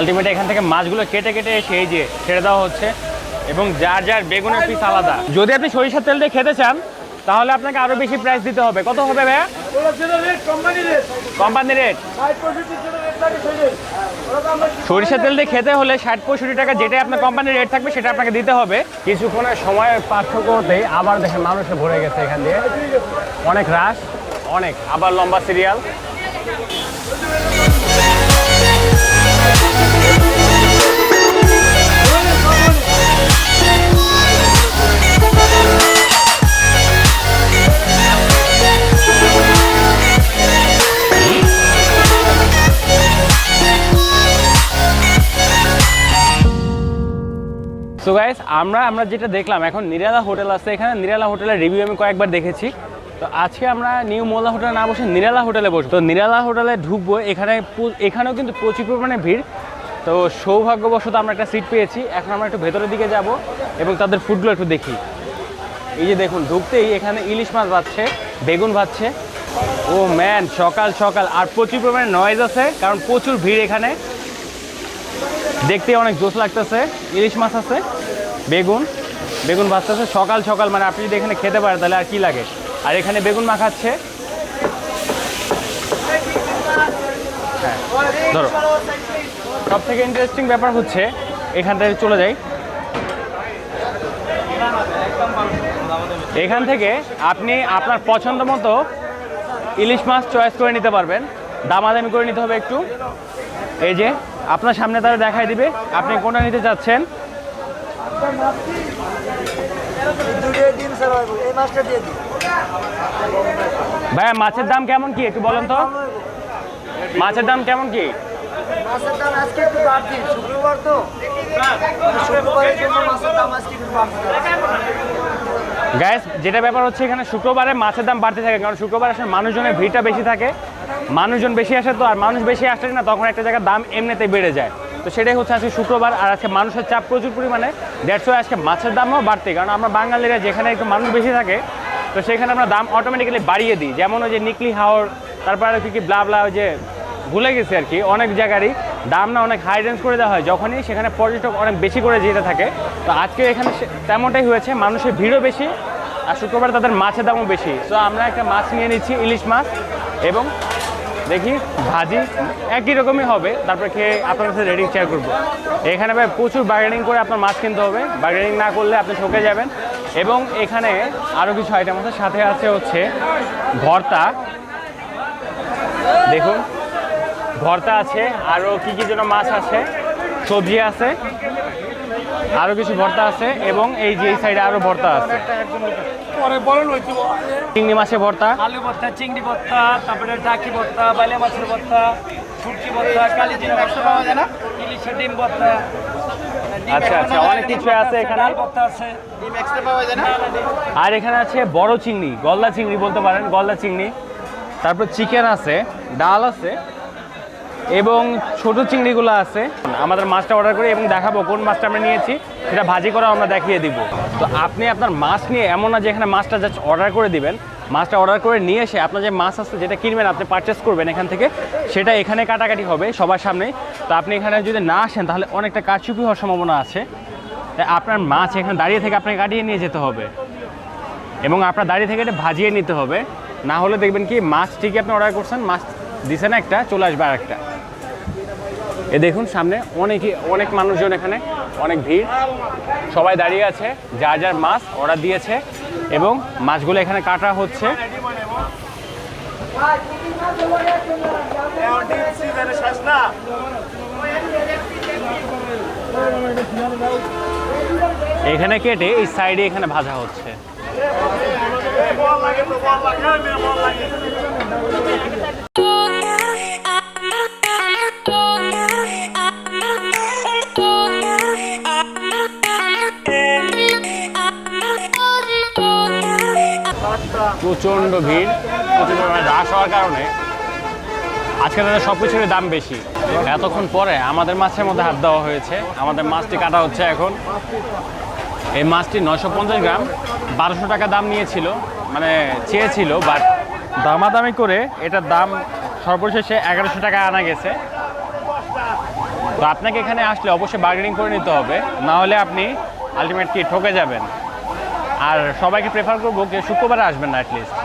Ultimate এখান থেকে মাছগুলো কেটে কেটে এসে এই যে ছেড়ে দেওয়া হচ্ছে এবং যার যার বেগুনের পিস আলাদা। যদি আপনি সরিষার তেল দিয়ে খেতে চান তাহলে আপনাকে আরও বেশি প্রাইস দিতে হবে। কত হবে ভাইয়া? কোম্পানি রেট সরিষার তেল দিয়ে খেতে হলে ষাট পঁয়ষট্টি টাকা যেটাই আপনার কোম্পানির রেট থাকবে সেটা আপনাকে দিতে হবে। কিছুক্ষণের সময়ের পার্থক্য হতেই আবার দেখেন মানুষে ভরে গেছে এখান দিয়ে। অনেক রাশ অনেক। আবার লম্বা সিরিয়াল আমরা আমরা যেটা দেখলাম, এখন নিরালা হোটেল আছে। এখানে নিরালা হোটেলের রিভিউ আমি কয়েকবার দেখেছি। তো আজকে আমরা নিউ মোল্লা হোটেলে না বসে নিরালা হোটেলে বসবো। তো নিরালা হোটেলে ঢুকবো, এখানে এখানেও কিন্তু প্রচুর পরিমাণে ভিড়। তো সৌভাগ্যবশত আমরা একটা সিট পেয়েছি। এখন আমরা একটু ভেতরের দিকে যাব এবং তাদের ফুডগুলো একটু দেখি। এই যে দেখুন, ঢুকতেই এখানে ইলিশ মাছ ভাজছে, বেগুন ভাজছে। ও ম্যান সকাল সকাল। আর প্রচুর পরিমাণে নয়েজ আছে, কারণ প্রচুর ভিড় এখানে। দেখতে অনেক জোশ লাগতেছে। ইলিশ মাছ আছে। বেগুন বেগুন ভাজতেছে। সকাল সকাল মানে আপনি যদি এখানে খেতে পারেন, তাহলে আর কি লাগে? আর এখানে বেগুন মাখাচ্ছে। হ্যাঁ ধরো। সব থেকে ইন্টারেস্টিং ব্যাপার হচ্ছে, এখান থেকে চলে যাই। এখান থেকে আপনি আপনার পছন্দ মতো ইলিশ মাছ চয়েস করে নিতে পারবেন। দামাদামি করে নিতে হবে একটু। এই যে, আপনার সামনে তারা দেখাই দিবে। আপনি কোনটা নিতে চাচ্ছেন? ভাইয়া মাছের দাম কেমন কি? একটু বলেন তো। মাছের দাম কেমন কি? মাছের দাম আজকে একটু বাড়তি। শুক্রবার তো। শুক্রবারের জন্য মাছের দাম আজকে একটু গ্যাস যেটা ব্যাপার হচ্ছে এখানে শুক্রবারে মাছের দাম বাড়তে থাকে কারণ শুক্রবার আসলে মানুষজনের ভিড়টা বেশি থাকে। মানুষজন বেশি আসে তো আর মানুষ বেশি আসলে না তখন একটা জায়গায় দাম এমনিতে বেড়ে যায়। তো সেটাই হচ্ছে আজকে শুক্রবার, আর আজকে মানুষের চাপ প্রচুর পরিমাণে। দেড়শো আজকে মাছের দামও বাড়তে, কারণ আমরা বাঙালিরা যেখানে একটু মানুষ বেশি থাকে, তো সেখানে আমরা দাম অটোমেটিক্যালি বাড়িয়ে দিই। যেমন ওই যে নিকলি হাওর, তারপরে কি কি ব্লা ব্লা ওই যে ভুলে গেছে আর কি, অনেক জায়গারই দাম না অনেক হাই রেঞ্জ করে দেওয়া হয়। যখনই সেখানে পর্যটক অনেক বেশি করে যেতে থাকে, তো আজকে এখানে তেমনটাই হয়েছে, মানুষের ভিড়ও বেশি, আর শুক্রবার তাদের মাছের দামও বেশি। তো আমরা একটা মাছ নিয়ে নিচ্ছি, ইলিশ মাছ, এবং দেখি, ভাজি, একই রকমই হবে। তারপরে খেয়ে আপনার কাছে রেডিং শেয়ার করব। এখানে ভাই প্রচুর বার্গেনিং করে আপনার মাছ কিনতে হবে। বার্গেনিং না করলে আপনি ঠকে যাবেন। এবং এখানে আরও কিছু আইটেম আছে। সাথে আছে হচ্ছে ভর্তা। দেখুন, ভর্তা আছে। আরও কি কি যেন মাছ আছে, সবজি আছে। আরও কিছু ভর্তা আছে। এবং এই যে এই সাইডে আরও ভর্তা আছে। পরে বলেন হইতে চিংড়ি মাছের ভর্তা। আলু ভর্তা চিংড়ি ভর্তা তারপরে টাকি ভর্তা বাইলে মাছের ভর্তা শুটকি ভর্তা কালি জিরা ভর্তা পাওয়া যায় না। ইলিশের ডিম ভর্তা আচ্ছা, আচ্ছা, অনেক কিছু আছে এখানে। ডাল ভর্তা আছে। ডিম এক্সট্রা পাওয়া যায় না? আর এখানে আছে বড় চিংড়ি গলদা চিংড়ি বলতে পারেন গলদা চিংড়ি। তারপর চিকেন আছে ডাল আছে। এবং ছোট চিংড়িগুলো আছে। আমাদের মাছটা অর্ডার করি এবং দেখাবো কোন মাছটা আমরা নিয়েছি, সেটা ভাজি করা আমরা দেখিয়ে দিব। তো আপনি আপনার মাছ নিয়ে এমন না যে এখানে মাছটা জাস্ট অর্ডার করে দিবেন। মাছটা অর্ডার করে নিয়ে এসে আপনার যে মাছ আছে যেটা কিনবেন, আপনি পারচেস করবেন এখান থেকে, সেটা এখানে কাটাকাটি হবে সবার সামনে। তো আপনি এখানে যদি না আসেন, তাহলে অনেকটা কারচুপি হওয়ার সম্ভাবনা আছে। আপনার মাছ এখানে দাঁড়িয়ে থেকে আপনাকে কাটিয়ে নিয়ে যেতে হবে। এবং আপনার দাঁড়িয়ে থেকে এটা ভাজিয়ে নিতে হবে। না হলে দেখবেন কি মাছ ঠিকই আপনি অর্ডার করছেন? মাছ দিছেন একটা, চলে আসবে আর একটা এ দেখুন, সামনে অনেকই অনেক মানুষজন এখানে, অনেক ভিড়। সবাই দাঁড়িয়ে আছে, যার যার মাছ অর্ডার দিয়েছে, এবং মাছগুলো এখানে কাটা হচ্ছে। এখানে কেটে এই সাইডে এখানে ভাজা হচ্ছে। প্রচণ্ড ভিড় প্রচুর পরিমাণে রাশ হওয়ার কারণে। আজকে তাদের সব কিছুরই দাম বেশি। এতক্ষণ পরে আমাদের মাছের মধ্যে হাত দেওয়া হয়েছে। আমাদের মাছটি কাটা হচ্ছে এখন। এই মাছটি নশো পঞ্চাশ গ্রাম, বারোশো টাকা দাম নিয়েছিল মানে চেয়েছিল বাট দামাদামি করে এটার দাম সর্বশেষে এগারোশো টাকা আনা গেছে। তো আপনাকে এখানে আসলে অবশ্যই বার্গেনিং করে নিতে হবে। না হলে আপনি আলটিমেটলি ঠকে যাবেন। আর সবাইকে প্রেফার করব যে শুক্রবারে আসবেন না অ্যাটলিস্ট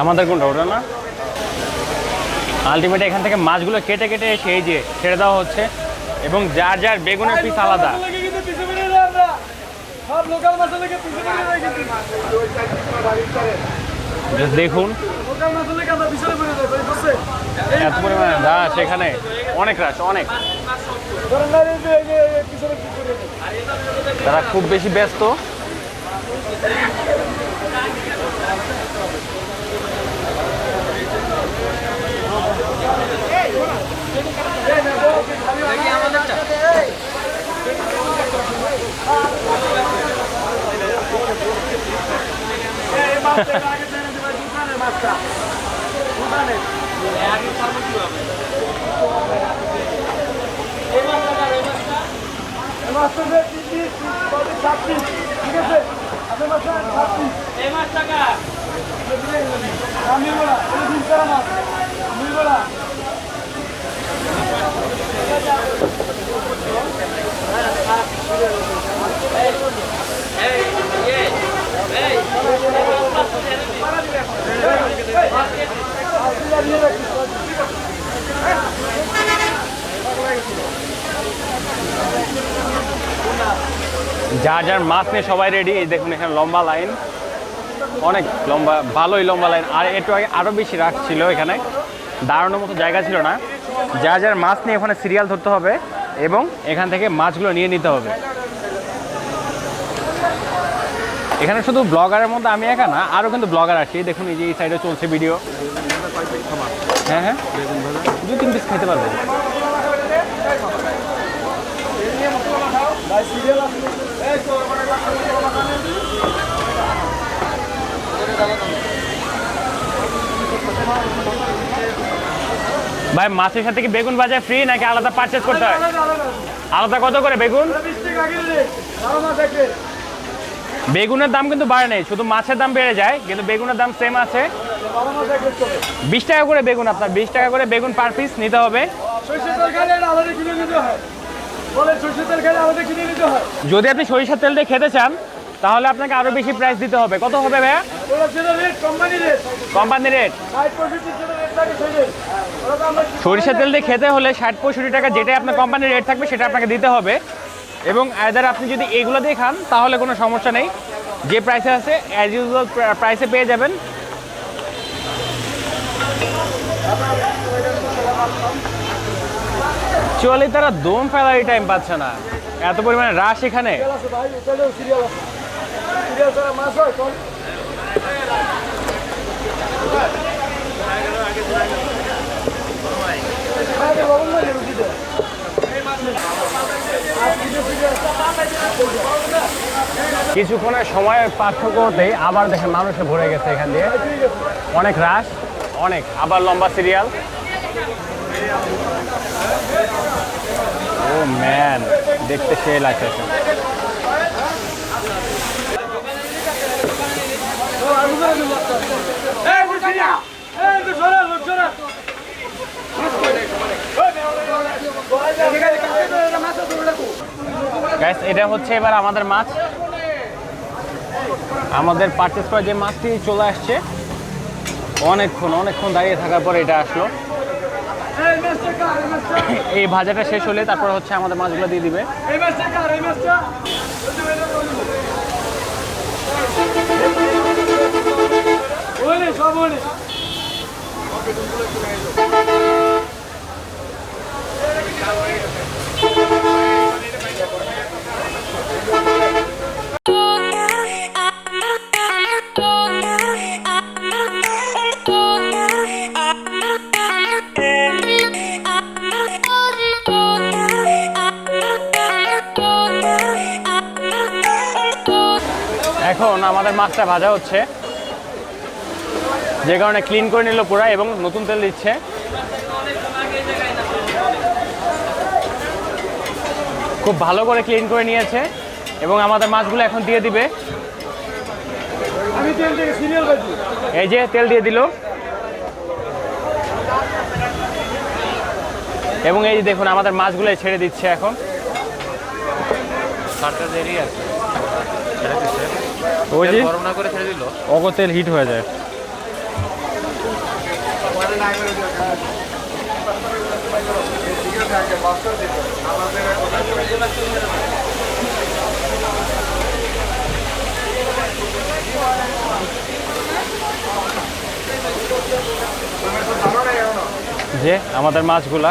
আমাদের কোনটা ওটা না? আলটিমেট এখান থেকে মাছগুলো কেটে কেটে এসে এই যে ছেড়ে দেওয়া হচ্ছে এবং যার যার বেগুনের পিস আলাদা। দেখুন। এত পরিমাণে এখানে অনেক রাশ অনেক। তারা খুব বেশি ব্যস্ত এই মাছটা আগে ছেড়ে দিবা দোকানে মাছটা দোকানে এই মাছটা যে তিন পিস বাকি সাত পিস ঠিক আছে আপনার মাছটা সাত পিস এই মাছটা আমি বলা আমি বলা যার যার মাছ নিয়ে সবাই রেডি এই দেখুন এখানে লম্বা লাইন অনেক লম্বা, ভালোই লম্বা লাইন আর একটু আগে আরও বেশি রাখ ছিল এখানে। দাঁড়ানোর মতো জায়গা ছিল না। যার যার মাছ নিয়ে ওখানে সিরিয়াল ধরতে হবে এবং এখান থেকে মাছগুলো নিয়ে নিতে হবে। এখানে শুধু ব্লগারের মধ্যে আমি একা না আরও কিন্তু ব্লগার আছে। দেখুন, এই যে এই সাইডে চলছে ভিডিও হ্যাঁ হ্যাঁ। দু তিন পিস খেতে পারবে। ভাই মাছের সাথে কি বেগুন ভাজা ফ্রি নাকি আলাদা পারচেজ করতে হয়? আলাদা কত করে বেগুন? বেগুনের দাম কিন্তু বাড়ে নেই শুধু মাছের দাম বেড়ে যায় কিন্তু বেগুনের দাম সেম আছে। বিশ টাকা করে বেগুন আপনার বিশ টাকা করে বেগুন পার পিস নিতে হবে। যদি আপনি সরিষার তেল দিয়ে খেতে চান তাহলে আপনাকে আরও বেশি প্রাইস দিতে হবে। কত হবে ভাইয়া? কোম্পানি রেট সরিষার তেল দিয়ে খেতে হলে ষাট পঁয়ষট্টি টাকা যেটাই আপনার কোম্পানির রেট থাকবে, সেটা আপনাকে দিতে হবে। এবং আদার আপনি যদি এগুলো দিয়ে খান, তাহলে কোনো সমস্যা নেই। যে প্রাইসে আছে অ্যাজ ইউজুয়াল প্রাইসে পেয়ে যাবেন। চলে তারা দম ফেলারই টাইম পাচ্ছে না। এত পরিমাণে রাশ এখানে। কিছুক্ষণের সময়ের পার্থক্য হতেই আবার দেখেন মানুষে ভরে গেছে এখান দিয়ে। অনেক রাশ, অনেক। আবার লম্বা সিরিয়াল ও ম্যান দেখতে সে লাগছে। গ্যাস এটা হচ্ছে এবার আমাদের মাছ। আমাদের পারচেস করা যে মাছটি চলে আসছে, অনেকক্ষণ অনেকক্ষণ দাঁড়িয়ে থাকার পর এটা আসলো। এই ভাজাটা শেষ হলে তারপর হচ্ছে আমাদের মাছগুলো দিয়ে দিবে। আমাদের মাছটা ভাজা হচ্ছে। যে কারণে ক্লিন করে নিল পুরা এবং নতুন তেল দিচ্ছে। খুব ভালো করে ক্লিন করে নিয়েছে এবং আমাদের মাছগুলো এখন দিয়ে দিবে। এই যে তেল দিয়ে দিল। এবং এই যে দেখুন আমাদের মাছগুলো ছেড়ে দিচ্ছে এখন। দেরি আছে। ওই যে? গরম না করে ছেড়ে দিল। অগ তেল হিট হয়ে যায়। যে আমাদের মাছগুলা।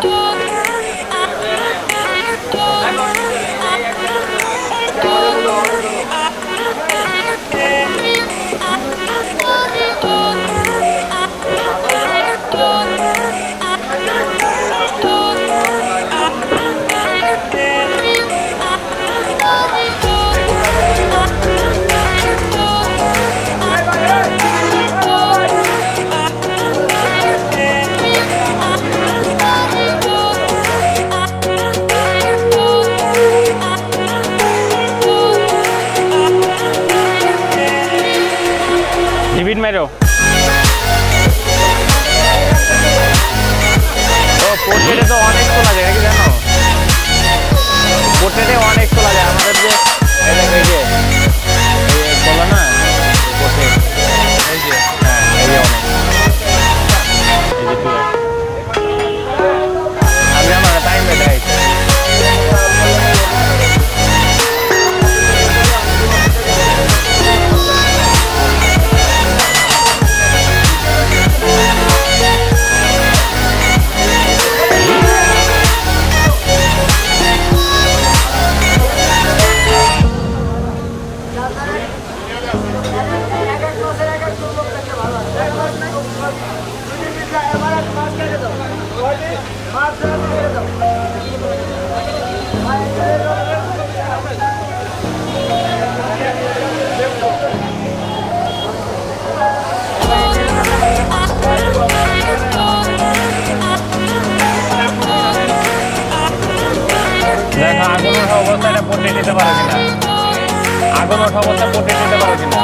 ডিভিড মেরো ও পোর্ট্রেটে তো অনেক তোলা যায় নাকি জানো? পোর্ট্রেটে অনেক তোলা যায় আমাদের যে, এই যে না? হ্যাঁ আমি আমার টাইম বেটাই দেখো আগুন ওঠা অবস্থায় এটা পোর্ট্রেট নিতে পারো কিনা আগুন ওঠা অবস্থায় পোর্ট্রেট করতে পারো কিনা?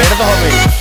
এটা তো হবেই।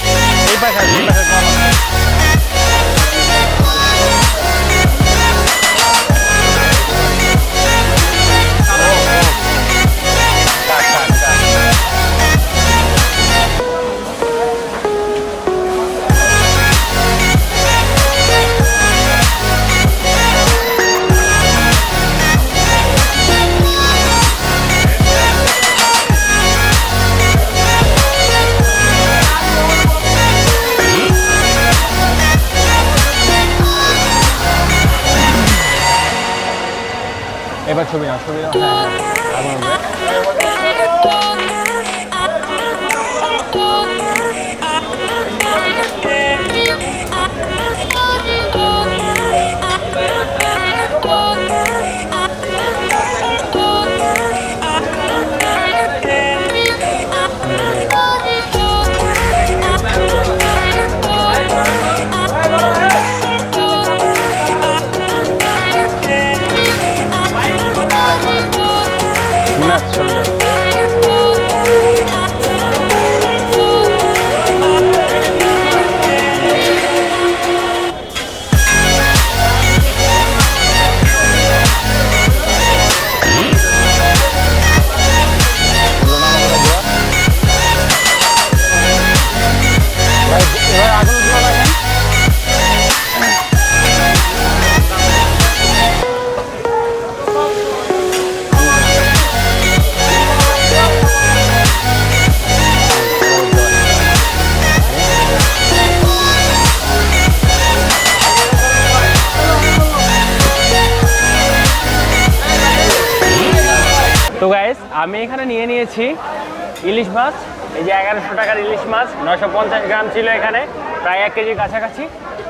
নিয়েছি ইলিশ মাছ, এই যে এগারোশো টাকার ইলিশ মাছ, নয়শো পঞ্চাশ গ্রাম ছিল এখানে, প্রায় এক কেজির কাছাকাছি,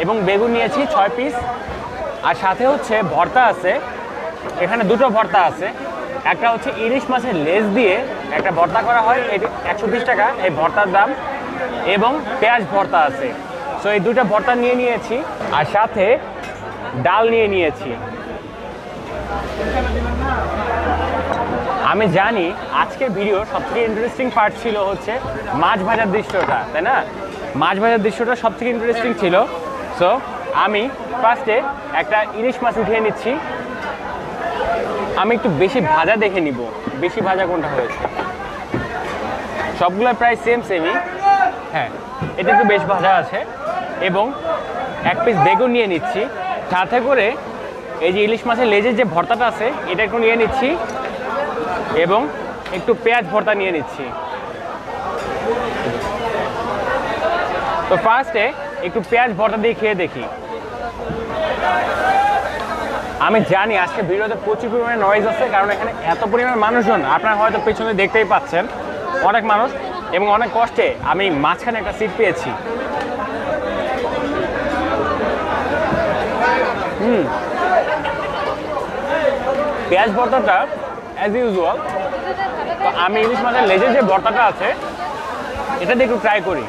এবং বেগুন নিয়েছি ছয় পিস। আর সাথে হচ্ছে ভর্তা আছে, এখানে দুটো ভর্তা আছে। একটা হচ্ছে ইলিশ মাছের লেজ দিয়ে একটা ভর্তা করা হয় এটি একশো বিশ টাকা, এই ভর্তার দাম, এবং পেঁয়াজ ভর্তা আছে। সো এই দুটো ভর্তা নিয়ে নিয়েছি, আর সাথে ডাল নিয়ে নিয়েছি। আমি জানি আজকের ভিডিও সবথেকে ইন্টারেস্টিং পার্ট ছিল হচ্ছে মাছ ভাজার দৃশ্যটা, তাই না? মাছ ভাজার দৃশ্যটা সবথেকে ইন্টারেস্টিং ছিল। সো আমি ফার্স্টে একটা ইলিশ মাছ উঠিয়ে নিচ্ছি। আমি একটু বেশি ভাজা দেখে নিব, বেশি ভাজা কোনটা হয়েছে। সবগুলো প্রায় সেম সেমই হ্যাঁ এটা একটু বেশ ভাজা আছে। এবং এক পিস বেগুন নিয়ে নিচ্ছি। সাথে করে এই যে ইলিশ মাছের লেজের যে ভর্তাটা আছে, এটা একটু নিয়ে নিচ্ছি। এবং একটু পেঁয়াজ ভর্তা নিয়ে নিচ্ছি। তো ফার্স্টে একটু পেঁয়াজ ভর্তা দিয়ে খেয়ে দেখি। আমি জানি আজকে ভিডিওতে প্রচুর পরিমাণে নয়েজ আছে, কারণ এখানে এত পরিমাণ মানুষজন, আপনারা হয়তো পেছনে দেখতেই পাচ্ছেন, অনেক মানুষ, এবং অনেক কষ্টে আমি মাঝখানে একটা সিট পেয়েছি। হুম। পেঁয়াজ ভর্তাটা অ্যাজ ইউজুয়াল তো আমি ইলিশ মাছের লেজের যে ভর্তাটা আছে, এটা দিয়ে একটু ট্রাই করি।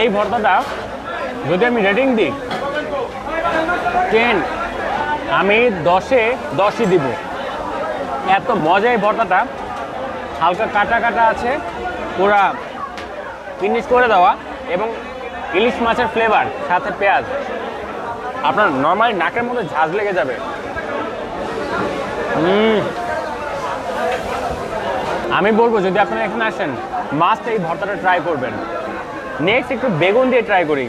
এই ভর্তাটা যদি আমি রেটিং দিই টেন আমি দশে দশই দিব। এত মজা এই ভর্তাটা, হালকা কাটা কাটা আছে, পুরা ফিনিশ করে দেওয়া এবং ইলিশ মাছের ফ্লেভার সাথে পেঁয়াজ। আপনার নর্মালি নাকের মধ্যে ঝাঁজ লেগে যাবে। আমি বলব, যদি আপনারা এখানে আসেন মাছটা এই ভর্তাটা ট্রাই করবেন। নেক্সট একটু বেগুন দিয়ে ট্রাই করি।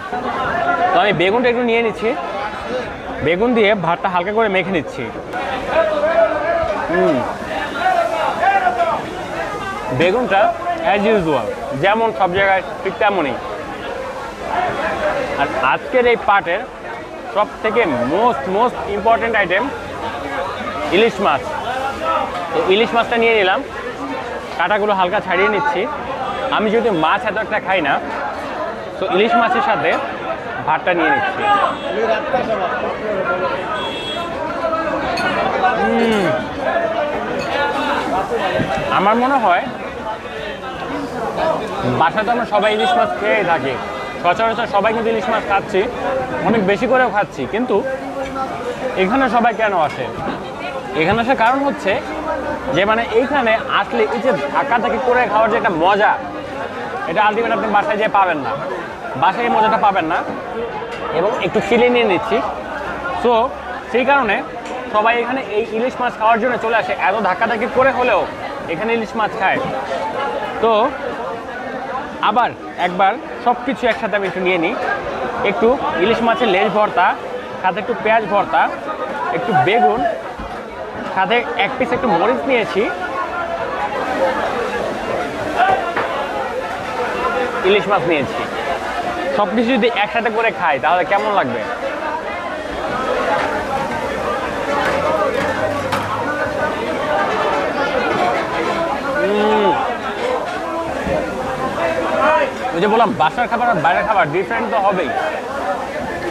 তো আমি বেগুনটা একটু নিয়ে নিচ্ছি। বেগুন দিয়ে ভাতটা হালকা করে মেখে নিচ্ছি। বেগুনটা অ্যাজ ইউজুয়াল যেমন সব জায়গায়, ঠিক তেমনই। আর আজকের এই পার্টের সব থেকে মোস্ট মোস্ট ইম্পর্ট্যান্ট আইটেম ইলিশ মাছ। তো ইলিশ মাছটা নিয়ে নিলাম। কাঁটাগুলো হালকা ছাড়িয়ে নিচ্ছি। আমি যদি মাছ এত একটা খাই না, তো ইলিশ মাছের সাথে ভাতটা নিয়ে নিচ্ছি। আমার মনে হয় বাসাতে আমরা সবাই ইলিশ মাছ খেয়েই থাকি। সচরাচর সবাই কিন্তু ইলিশ মাছ খাচ্ছি, অনেক বেশি করেও খাচ্ছি। কিন্তু এখানে সবাই কেন আসে? এখানে আসার কারণ হচ্ছে যে মানে এইখানে আসলে এই যে ধাক্কা ধাক্কি করে খাওয়ার যে একটা মজা, এটা আলটিমেট আপনি বাসায় যেয়ে পাবেন না। বাসায় এই মজাটা পাবেন না। এবং একটু ফিলে নিয়ে নিচ্ছি। সো সেই কারণে সবাই এখানে এই ইলিশ মাছ খাওয়ার জন্য চলে আসে। এত ধাক্কাধাক্কি করে হলেও এখানে ইলিশ মাছ খায়। তো আবার একবার সব কিছু একসাথে আমি একটু নিয়ে নিই। একটু ইলিশ মাছের লেজ ভর্তা, সাথে একটু পেঁয়াজ ভর্তা, একটু বেগুন, সাথে এক পিস একটু মরিচ নিয়েছি। ইলিশ মাছ নিয়েছি। সব কিছু যদি একসাথে করে খাই, তাহলে কেমন লাগবে? উম। ওই যে বললাম, বাসার খাবার আর বাইরের খাবার ডিফারেন্ট তো হবেই।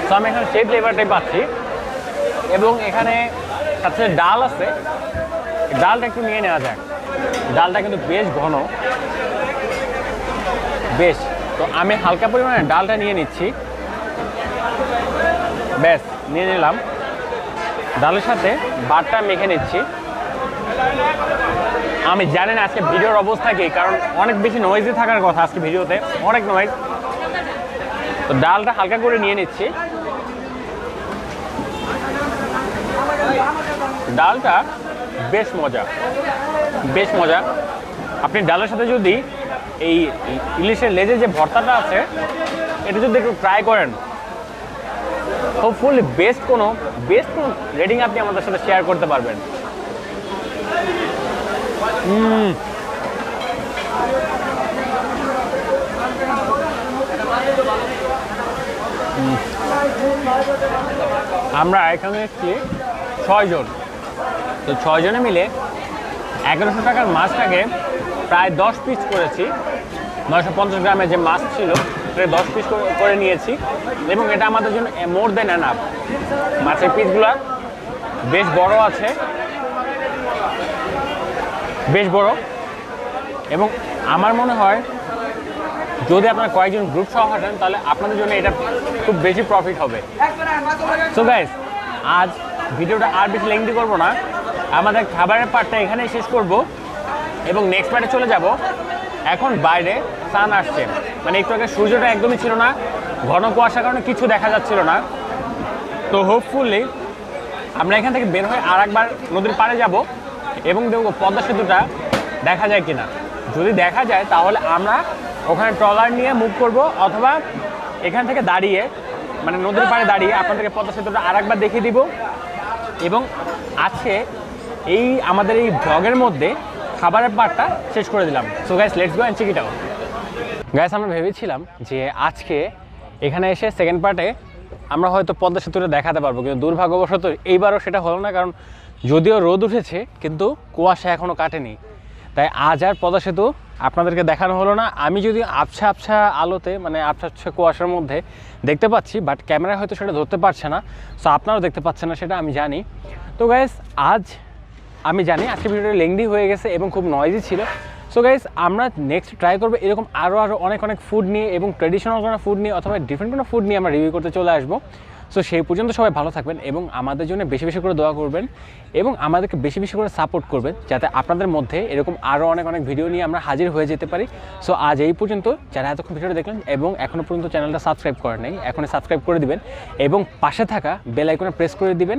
তো আমি এখানে সেই ফ্লেভারটাই পাচ্ছি। এবং এখানে সাথে ডাল আছে। ডালটা একটু নিয়ে নেওয়া যাক। ডালটা কিন্তু বেশ ঘন। বেশ। তো আমি হালকা পরিমাণে ডালটা নিয়ে নিচ্ছি। ব্যাস, নিয়ে নিলাম। ডালের সাথে ভাতটা মেখে নিচ্ছি। আমি জানি না আজকে ভিডিওর অবস্থা কি, কারণ অনেক বেশি নয়েজই থাকার কথা আজকে ভিডিওতে, অনেক নয়েজ তো ডালটা হালকা করে নিয়ে নিচ্ছি। ডালটা বেশ মজা বেশ মজা। আপনি ডালের সাথে যদি এই ইলিশের লেজে যে ভর্তাটা আছে, এটা যদি একটু ট্রাই করেন হোপফুলি বেস্ট কোনো বেস্ট কোনো রেটিং আপনি আমাদের সাথে শেয়ার করতে পারবেন। হুম। আমরা এখানে এসেছি ছয়জন। তো ছয়জনে মিলে এগারোশো টাকার মাছটাকে প্রায় দশ পিস করেছি। নয়শো পঞ্চাশ গ্রামে যে মাছ ছিল, সেটা দশ পিস করে নিয়েছি। এবং এটা আমাদের জন্য মোর দেন অ্যানাপ মাছের পিসগুলো বেশ বড় আছে। বেশ বড়। এবং আমার মনে হয় যদি আপনারা কয়েকজন গ্রুপ সহ হাঁটেন, তাহলে আপনাদের জন্য এটা খুব বেশি প্রফিট হবে। সো গাইস আজ ভিডিওটা আর বেশি লেংদি করব না। আমাদের খাবারের পার্টটা এখানেই শেষ করব। এবং নেক্সট পার্টে চলে যাব। এখন বাইরে সান আসছে। মানে একটু আগে সূর্যটা একদমই ছিল না। ঘন কুয়াশার কারণে কিছু দেখা যাচ্ছিল না। তো হোপফুলি আমরা এখান থেকে বের হয়ে আর একবার নদীর পাড়ে যাব। এবং দেখব পদ্মা সেতুটা দেখা যায় কিনা। যদি দেখা যায়, তাহলে আমরা ওখানে ট্রলার নিয়ে মুভ করব, অথবা এখান থেকে দাঁড়িয়ে মানে নদীর পাড়ে দাঁড়িয়ে আপনাদেরকে পদ্মা সেতুটা আর একবার দেখিয়ে দিব। এবং আছে এই আমাদের এই ব্লগের মধ্যে খাবারের পার্টটা শেষ করে দিলাম। So guys let's go and check it guys আমরা ভেবেছিলাম যে আজকে এখানে এসে সেকেন্ড পার্টে আমরা হয়তো পদ্মা সেতুটা দেখাতে পারব, কিন্তু দুর্ভাগ্যবশত এইবারও সেটা হলো না, কারণ যদিও রোদ উঠেছে, কিন্তু কুয়াশা এখনও কাটেনি। তাই আজ আর পদা সেতু আপনাদেরকে দেখানো হলো না। আমি যদি আবছা আবছা আলোতে মানে আবছা আবছা কুয়াশার মধ্যে দেখতে পাচ্ছি বাট ক্যামেরায় হয়তো সেটা ধরতে পারছে না। সো আপনারাও দেখতে পাচ্ছেন না সেটা, আমি জানি। তো গাইস আজ আমি জানি, আজকে ভিডিওটা লেংদি হয়ে গেছে এবং খুব নয়েজি ছিল। সো গাইজ আমরা নেক্সট ট্রাই করব এরকম আরও আরও অনেক অনেক ফুড নিয়ে এবং ট্রেডিশনাল কোনো ফুড নিয়ে অথবা ডিফারেন্ট কোনো ফুড নিয়ে আমরা রিভিউ করতে চলে আসব। সো সেই পর্যন্ত সবাই ভালো থাকবেন এবং আমাদের জন্য বেশি বেশি করে দোয়া করবেন এবং আমাদেরকে বেশি বেশি করে সাপোর্ট করবেন যাতে আপনাদের মধ্যে এরকম আরও অনেক অনেক ভিডিও নিয়ে আমরা হাজির হয়ে যেতে পারি। সো আজ এই পর্যন্ত। যারা এতক্ষণ ভিডিওটা দেখলেন এবং এখনও পর্যন্ত চ্যানেলটা সাবস্ক্রাইব করেন নাই, এখনই সাবস্ক্রাইব করে দিবেন এবং পাশে থাকা বেল আইকনে প্রেস করে দিবেন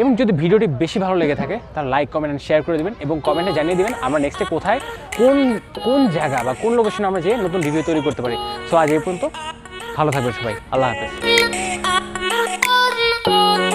এবং যদি ভিডিওটি বেশি ভালো লেগে থাকে, তাহলে লাইক কমেন্ট অ্যান্ড শেয়ার করে দিবেন এবং কমেন্টে জানিয়ে দিবেন আমরা নেক্সটে কোথায়, কোন কোন জায়গা বা কোন লোকেশনে আমরা যেয়ে নতুন ভিডিও তৈরি করতে পারি। সো আজ এই পর্যন্ত ভালো থাকবেন সবাই। আল্লাহ হাফেজ। Oh.